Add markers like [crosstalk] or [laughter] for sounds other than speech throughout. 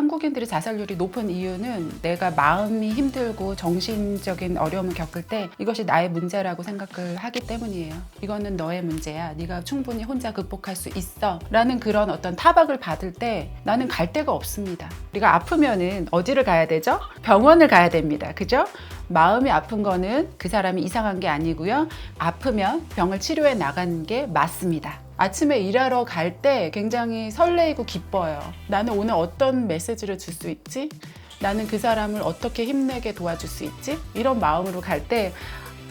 한국인들이 자살률이 높은 이유는 내가 마음이 힘들고 정신적인 어려움을 겪을 때 이것이 나의 문제라고 생각을 하기 때문이에요. 이거는 너의 문제야. 네가 충분히 혼자 극복할 수 있어. 라는 그런 어떤 타박을 받을 때 나는 갈 데가 없습니다. 우리가 아프면은 어디를 가야 되죠? 병원을 가야 됩니다. 그죠? 마음이 아픈 거는 그 사람이 이상한 게 아니고요. 아프면 병을 치료해 나가는 게 맞습니다. 아침에 일하러 갈 때 굉장히 설레이고 기뻐요. 나는 오늘 어떤 메시지를 줄 수 있지? 나는 그 사람을 어떻게 힘내게 도와줄 수 있지? 이런 마음으로 갈 때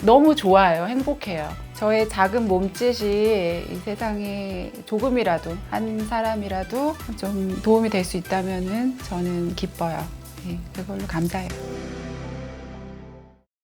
너무 좋아요. 행복해요. 저의 작은 몸짓이 이 세상에 조금이라도 한 사람이라도 좀 도움이 될 수 있다면 저는 기뻐요. 네, 그걸로 감사해요.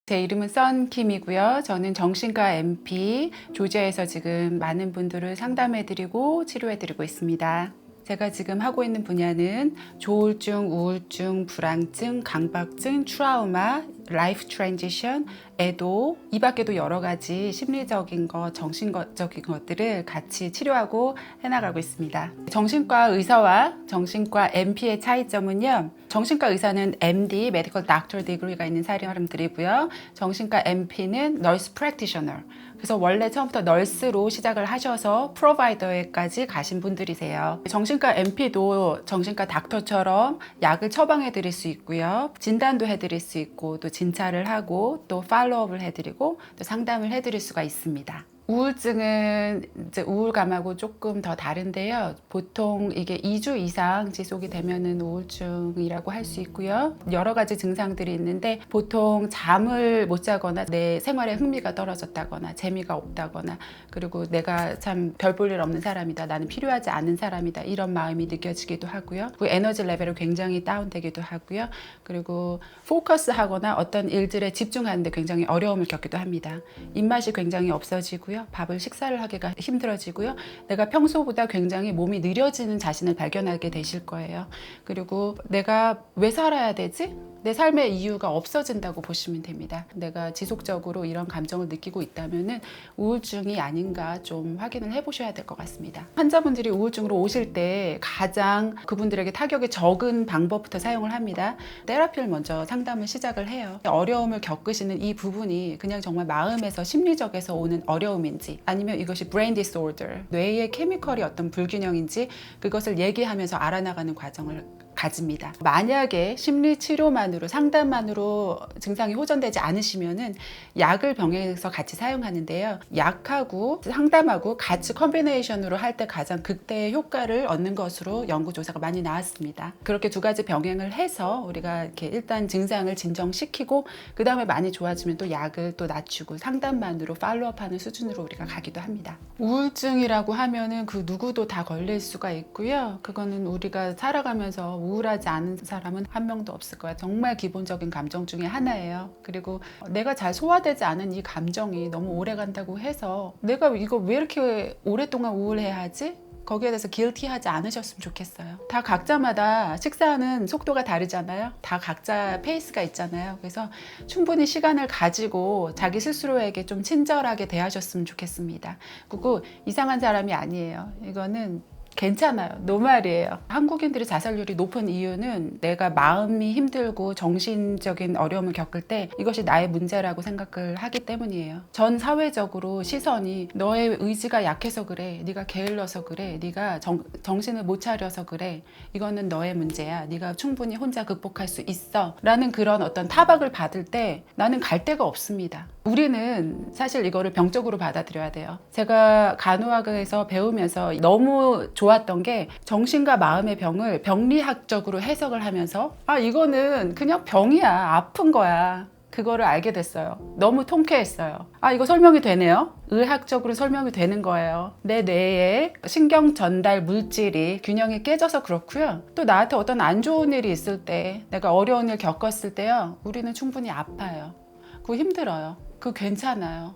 제 이름은 썬킴이고요. 저는 정신과 MP 조지아에서 지금 많은 분들을 상담해드리고 치료해드리고 있습니다. 제가 지금 하고 있는 분야는 조울증, 우울증, 불안증, 강박증, 트라우마, 라이프 트랜지션, 애도 이 밖에도 여러 가지 심리적인 것, 정신적인 것들을 같이 치료하고 해나가고 있습니다. 정신과 의사와 정신과 MP의 차이점은요. 정신과 의사는 MD, Medical Doctor Degree가 있는 사람들이고요. 정신과 MP는 Nurse Practitioner. 그래서 원래 처음부터 널스로 시작을 하셔서 프로바이더에까지 가신 분들이세요. 정신과 MP도 정신과 닥터처럼 약을 처방해 드릴 수 있고요. 진단도 해 드릴 수 있고 또 진찰을 하고 또 팔 로업을 해 드리고 또 상담을 해 드릴 수가 있습니다. 우울증은 이제 우울감하고 조금 더 다른데요. 보통 이게 2주 이상 지속이 되면은 우울증이라고 할 수 있고요. 여러 가지 증상들이 있는데 보통 잠을 못 자거나 내 생활에 흥미가 떨어졌다거나 재미가 없다거나 그리고 내가 참 별 볼 일 없는 사람이다. 나는 필요하지 않은 사람이다. 이런 마음이 느껴지기도 하고요. 그 에너지 레벨이 굉장히 다운되기도 하고요. 그리고 포커스 하거나 어떤 일들에 집중하는데 굉장히 어려움을 겪기도 합니다. 입맛이 굉장히 없어지고요. 밥을 식사를 하기가 힘들어지고요. 내가 평소보다 굉장히 몸이 느려지는 자신을 발견하게 되실 거예요. 그리고 내가 왜 살아야 되지? 내 삶의 이유가 없어진다고 보시면 됩니다. 내가 지속적으로 이런 감정을 느끼고 있다면은 우울증이 아닌가 좀 확인을 해보셔야 될 것 같습니다. 환자분들이 우울증으로 오실 때 가장 그분들에게 타격이 적은 방법부터 사용을 합니다. 테라피를 먼저 상담을 시작을 해요. 어려움을 겪으시는 이 부분이 그냥 정말 마음에서 심리적에서 오는 어려움인지 아니면 이것이 브레인 디스오더 뇌의 케미컬이 어떤 불균형인지 그것을 얘기하면서 알아나가는 과정을 가집니다. 만약에 심리 치료만으로 상담만으로 증상이 호전되지 않으시면은 약을 병행해서 같이 사용하는데요. 약하고 상담하고 같이 컨비네이션으로 할 때 가장 극대의 효과를 얻는 것으로 연구 조사가 많이 나왔습니다. 그렇게 두 가지 병행을 해서 우리가 이렇게 일단 증상을 진정시키고 그 다음에 많이 좋아지면 또 약을 또 낮추고 상담만으로 팔로업하는 수준으로 우리가 가기도 합니다. 우울증이라고 하면은 그 누구도 다 걸릴 수가 있고요. 그거는 우리가 살아가면서 우울하지 않은 사람은 한 명도 없을 거야. 정말 기본적인 감정 중에 하나예요. 그리고 내가 잘 소화되지 않은 이 감정이 너무 오래 간다고 해서 내가 이거 왜 이렇게 오랫동안 우울해야 하지? 거기에 대해서 길티하지 않으셨으면 좋겠어요. 다 각자마다 식사하는 속도가 다르잖아요. 다 각자 페이스가 있잖아요. 그래서 충분히 시간을 가지고 자기 스스로에게 좀 친절하게 대하셨으면 좋겠습니다. 그리고 이상한 사람이 아니에요. 이거는 괜찮아요. 노말이에요. 한국인들이 자살률이 높은 이유는 내가 마음이 힘들고 정신적인 어려움을 겪을 때 이것이 나의 문제라고 생각을 하기 때문이에요. 전 사회적으로 시선이 너의 의지가 약해서 그래. 네가 게을러서 그래. 네가 정, 정신을 못 차려서 그래. 이거는 너의 문제야. 네가 충분히 혼자 극복할 수 있어. 라는 그런 어떤 타박을 받을 때 나는 갈 데가 없습니다. 우리는 사실 이거를 병적으로 받아들여야 돼요. 제가 간호학에서 배우면서 너무 좋았던 게 정신과 마음의 병을 병리학적으로 해석을 하면서 아, 이거는 그냥 병이야. 아픈 거야. 그거를 알게 됐어요. 너무 통쾌했어요. 아, 이거 설명이 되네요. 의학적으로 설명이 되는 거예요. 내 뇌에 신경 전달 물질이 균형이 깨져서 그렇고요. 또 나한테 어떤 안 좋은 일이 있을 때, 내가 어려운 일 겪었을 때요. 우리는 충분히 아파요. 그거 힘들어요. 그거 괜찮아요.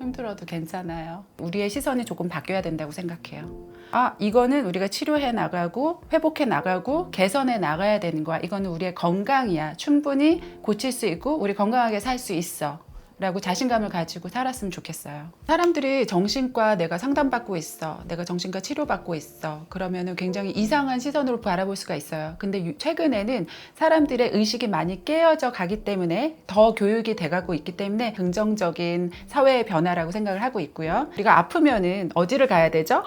힘들어도 괜찮아요. 우리의 시선이 조금 바뀌어야 된다고 생각해요. 아, 이거는 우리가 치료해 나가고 회복해 나가고 개선해 나가야 되는 거야. 이거는 우리의 건강이야. 충분히 고칠 수 있고 우리 건강하게 살 수 있어. 라고 자신감을 가지고 살았으면 좋겠어요. 사람들이 정신과 내가 상담받고 있어. 내가 정신과 치료받고 있어. 그러면은 굉장히 이상한 시선으로 바라볼 수가 있어요. 근데 유- 최근에는 사람들의 의식이 많이 깨어져 가기 때문에 더 교육이 돼가고 있기 때문에 긍정적인 사회의 변화라고 생각을 하고 있고요. 우리가 아프면은 어디를 가야 되죠?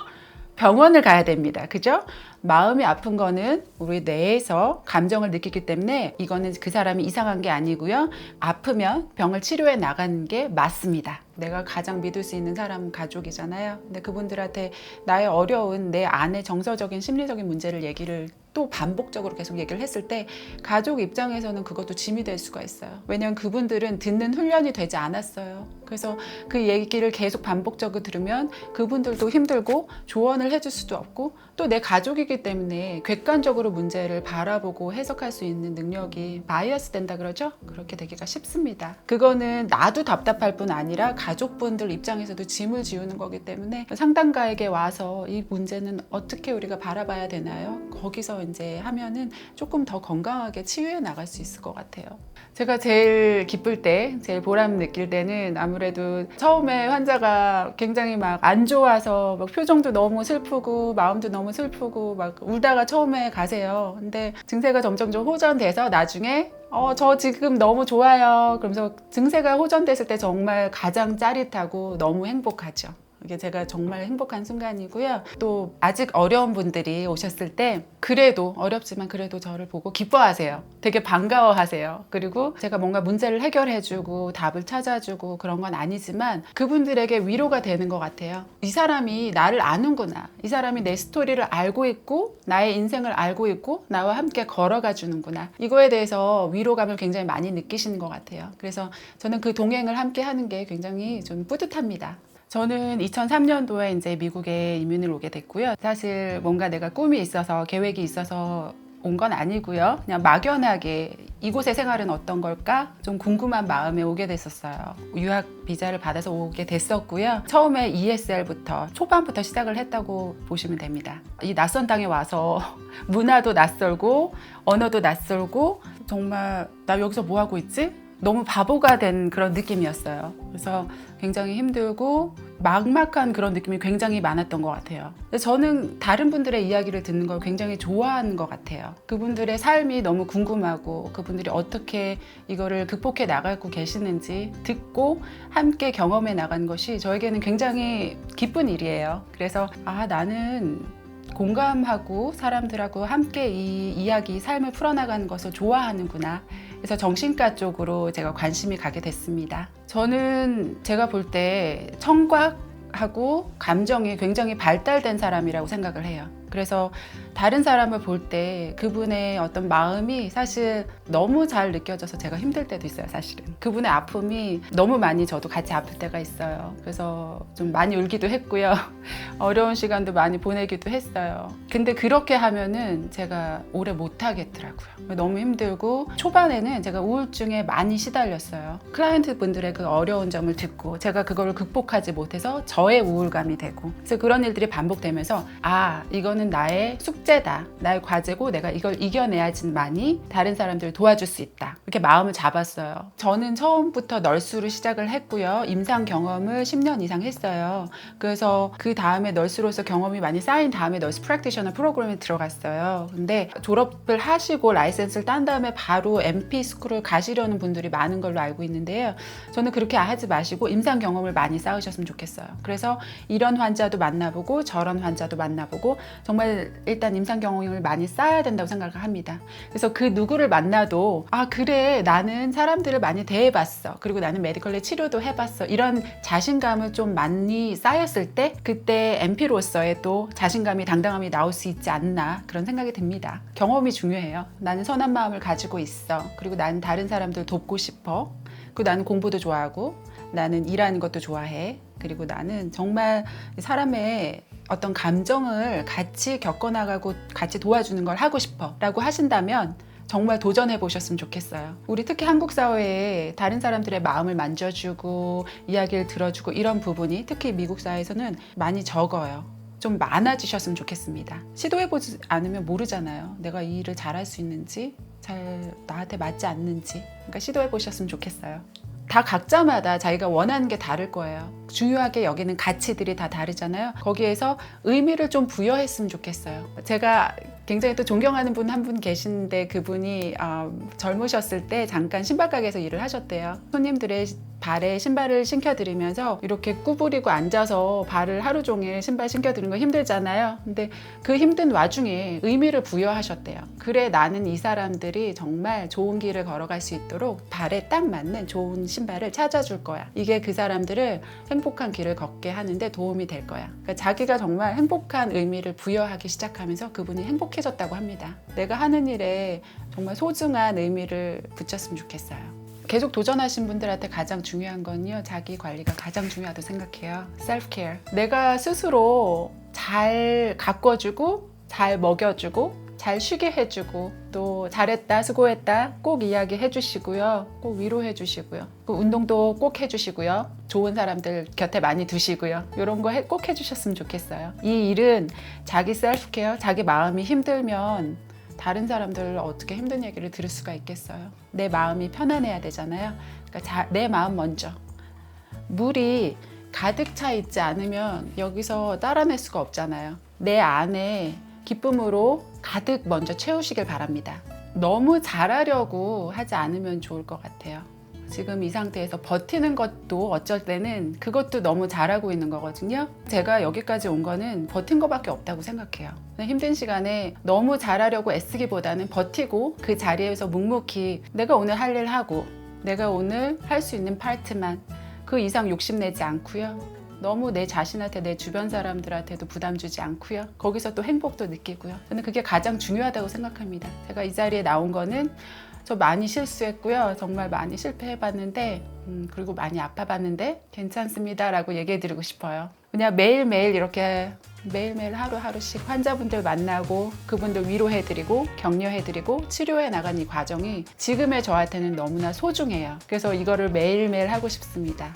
병원을 가야 됩니다. 그죠? 마음이 아픈 거는 우리 뇌에서 감정을 느끼기 때문에 이거는 그 사람이 이상한 게 아니고요. 아프면 병을 치료해 나가는 게 맞습니다. 내가 가장 믿을 수 있는 사람은 가족이잖아요. 근데 그분들한테 나의 어려운 내 안의 정서적인 심리적인 문제를 얘기를 또 반복적으로 계속 얘기를 했을 때 가족 입장에서는 그것도 짐이 될 수가 있어요. 왜냐하면 그분들은 듣는 훈련이 되지 않았어요. 그래서 그 얘기를 계속 반복적으로 들으면 그분들도 힘들고 조언을 해줄 수도 없고 또 내 가족이기 때문에 객관적으로 문제를 바라보고 해석할 수 있는 능력이 바이어스 된다 그러죠? 그렇게 되기가 쉽습니다. 그거는 나도 답답할 뿐 아니라 가족분들 입장에서도 짐을 지우는 거기 때문에 상담가에게 와서 이 문제는 어떻게 우리가 바라봐야 되나요? 거기서 이제 하면은 조금 더 건강하게 치유해 나갈 수 있을 것 같아요. 제가 제일 기쁠 때, 제일 보람 느낄 때는 아 무래도 처음에 환자가 굉장히 막 안 좋아서 막 표정도 너무 슬프고 마음도 너무 슬프고 막 울다가 처음에 가세요. 근데 증세가 점점 좀 호전돼서 나중에 어, 저 지금 너무 좋아요. 그러면서 증세가 호전됐을 때 정말 가장 짜릿하고 너무 행복하죠. 이게 제가 정말 행복한 순간이고요. 또 아직 어려운 분들이 오셨을 때 그래도 어렵지만 그래도 저를 보고 기뻐하세요. 되게 반가워하세요. 그리고 제가 뭔가 문제를 해결해주고 답을 찾아주고 그런 건 아니지만 그분들에게 위로가 되는 것 같아요. 이 사람이 나를 아는구나. 이 사람이 내 스토리를 알고 있고 나의 인생을 알고 있고 나와 함께 걸어가 주는구나. 이거에 대해서 위로감을 굉장히 많이 느끼시는 것 같아요. 그래서 저는 그 동행을 함께 하는 게 굉장히 좀 뿌듯합니다. 저는 2003년도에 이제 미국에 이민을 오게 됐고요. 사실 뭔가 내가 꿈이 있어서 계획이 있어서 온 건 아니고요. 그냥 막연하게 이곳의 생활은 어떤 걸까? 좀 궁금한 마음에 오게 됐었어요. 유학 비자를 받아서 오게 됐었고요. 처음에 ESL부터 초반부터 시작을 했다고 보시면 됩니다. 이 낯선 땅에 와서 [laughs] 문화도 낯설고 언어도 낯설고 정말 나 여기서 뭐 하고 있지? 너무 바보가 된 그런 느낌이었어요. 그래서 굉장히 힘들고 막막한 그런 느낌이 굉장히 많았던 것 같아요. 저는 다른 분들의 이야기를 듣는 걸 굉장히 좋아하는 것 같아요. 그분들의 삶이 너무 궁금하고 그분들이 어떻게 이거를 극복해 나가고 계시는지 듣고 함께 경험해 나간 것이 저에게는 굉장히 기쁜 일이에요. 그래서 아, 나는 공감하고 사람들하고 함께 이 이야기, 삶을 풀어나가는 것을 좋아하는구나. 그래서 정신과 쪽으로 제가 관심이 가게 됐습니다. 저는 제가 볼 때 청각 하고 감정이 굉장히 발달된 사람이라고 생각을 해요. 그래서 다른 사람을 볼 때 그분의 어떤 마음이 사실 너무 잘 느껴져서 제가 힘들 때도 있어요, 사실은. 그분의 아픔이 너무 많이 저도 같이 아플 때가 있어요. 그래서 좀 많이 울기도 했고요. [laughs] 어려운 시간도 많이 보내기도 했어요. 근데 그렇게 하면은 제가 오래 못 하겠더라고요. 너무 힘들고 초반에는 제가 우울증에 많이 시달렸어요. 클라이언트 분들의 그 어려운 점을 듣고 제가 그거를 극복하지 못해서 저의 우울감이 되고 그래서 그런 일들이 반복되면서 아 이거는 나의 숙 제다 나의 과제고 내가 이걸 이겨내야지만이 다른 사람들을 도와줄 수 있다 이렇게 마음을 잡았어요. 저는 처음부터 널스로 시작을 했고요. 임상 경험을 10년 이상 했어요. 그래서 그 다음에 널스로서 경험이 많이 쌓인 다음에 널스 프랙티셔너 프로그램에 들어갔어요. 근데 졸업을 하시고 라이센스를 딴 다음에 바로 MP 스쿨을 가시려는 분들이 많은 걸로 알고 있는데요. 저는 그렇게 하지 마시고 임상 경험을 많이 쌓으셨으면 좋겠어요. 그래서 이런 환자도 만나보고 저런 환자도 만나보고 정말 일단 임상 경험을 많이 쌓아야 된다고 생각을 합니다. 그래서 그 누구를 만나도 아 그래 나는 사람들을 많이 대해봤어. 그리고 나는 메디컬의 치료도 해봤어. 이런 자신감을 좀 많이 쌓였을 때 그때 MP로서의 또 자신감이 당당함이 나올 수 있지 않나 그런 생각이 듭니다. 경험이 중요해요. 나는 선한 마음을 가지고 있어. 그리고 나는 다른 사람들 돕고 싶어. 그리고 나는 공부도 좋아하고 나는 일하는 것도 좋아해. 그리고 나는 정말 사람의 어떤 감정을 같이 겪어나가고 같이 도와주는 걸 하고 싶어 라고 하신다면 정말 도전해 보셨으면 좋겠어요. 우리 특히 한국 사회에 다른 사람들의 마음을 만져주고 이야기를 들어주고 이런 부분이 특히 미국 사회에서는 많이 적어요. 좀 많아지셨으면 좋겠습니다. 시도해보지 않으면 모르잖아요. 내가 이 일을 잘할 수 있는지, 잘 나한테 맞지 않는지. 그러니까 시도해보셨으면 좋겠어요. 다 각자마다 자기가 원하는 게 다를 거예요. 중요하게 여기는 가치들이 다 다르잖아요. 거기에서 의미를 좀 부여했으면 좋겠어요. 제가 굉장히 또 존경하는 분한분 계신데 그분이 어, 젊으셨을 때 잠깐 신발 가게에서 일을 하셨대요. 손님들의 발에 신발을 신겨드리면서 이렇게 구부리고 앉아서 발을 하루 종일 신발 신겨드리는 거 힘들잖아요. 근데 그 힘든 와중에 의미를 부여하셨대요. 그래 나는 이 사람들이 정말 좋은 길을 걸어갈 수 있도록 발에 딱 맞는 좋은 신발을 찾아줄 거야. 이게 그 사람들을 행복한 길을 걷게 하는데 도움이 될 거야. 그러니까 자기가 정말 행복한 의미를 부여하기 시작하면서 그분이 행복 해졌다고 합니다. 내가 하는 일에 정말 소중한 의미를 붙였으면 좋겠어요. 계속 도전하신 분들한테 가장 중요한 건요. 자기 관리가 가장 중요하다고 생각해요. 셀프 케어. 내가 스스로 잘 가꿔주고 잘 먹여주고 잘 쉬게 해주고 또 잘했다 수고했다 꼭 이야기해 주시고요. 꼭 위로해 주시고요. 그 운동도 꼭 해주시고요. 좋은 사람들 곁에 많이 두시고요. 이런 거 꼭 해주셨으면 좋겠어요. 이 일은 자기 셀프케어 자기 마음이 힘들면 다른 사람들 어떻게 힘든 얘기를 들을 수가 있겠어요? 내 마음이 편안해야 되잖아요. 그러니까 자- 내 마음 먼저. 물이 가득 차 있지 않으면 여기서 따라낼 수가 없잖아요. 내 안에 기쁨으로 가득 먼저 채우시길 바랍니다. 너무 잘하려고 하지 않으면 좋을 것 같아요. 지금 이 상태에서 버티는 것도 어쩔 때는 그것도 너무 잘하고 있는 거거든요. 제가 여기까지 온 거는 버틴 것밖에 없다고 생각해요. 힘든 시간에 너무 잘하려고 애쓰기보다는 버티고 그 자리에서 묵묵히 내가 오늘 할 일 하고 내가 오늘 할 수 있는 파트만 그 이상 욕심내지 않고요. 너무 내 자신한테 내 주변 사람들한테도 부담 주지 않고요. 거기서 또 행복도 느끼고요. 저는 그게 가장 중요하다고 생각합니다. 제가 이 자리에 나온 거는 저 많이 실수했고요. 정말 많이 실패해봤는데, 음, 그리고 많이 아파봤는데 괜찮습니다 라고 얘기해드리고 싶어요. 그냥 매일매일 이렇게 매일매일 하루하루씩 환자분들 만나고 그분들 위로해드리고 격려해드리고 치료해 나간 이 과정이 지금의 저한테는 너무나 소중해요. 그래서 이거를 매일매일 하고 싶습니다.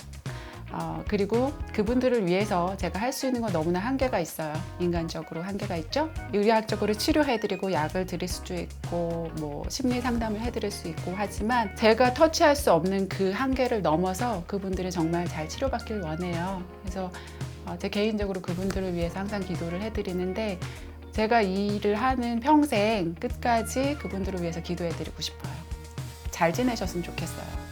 어, 그리고 그분들을 위해서 제가 할 수 있는 건 너무나 한계가 있어요. 인간적으로 한계가 있죠. 의학적으로 치료해드리고 약을 드릴 수도 있고 뭐 심리 상담을 해드릴 수 있고 하지만 제가 터치할 수 없는 그 한계를 넘어서 그분들이 정말 잘 치료받길 원해요. 그래서 어, 제 개인적으로 그분들을 위해서 항상 기도를 해드리는데 제가 이 일을 하는 평생 끝까지 그분들을 위해서 기도해드리고 싶어요. 잘 지내셨으면 좋겠어요.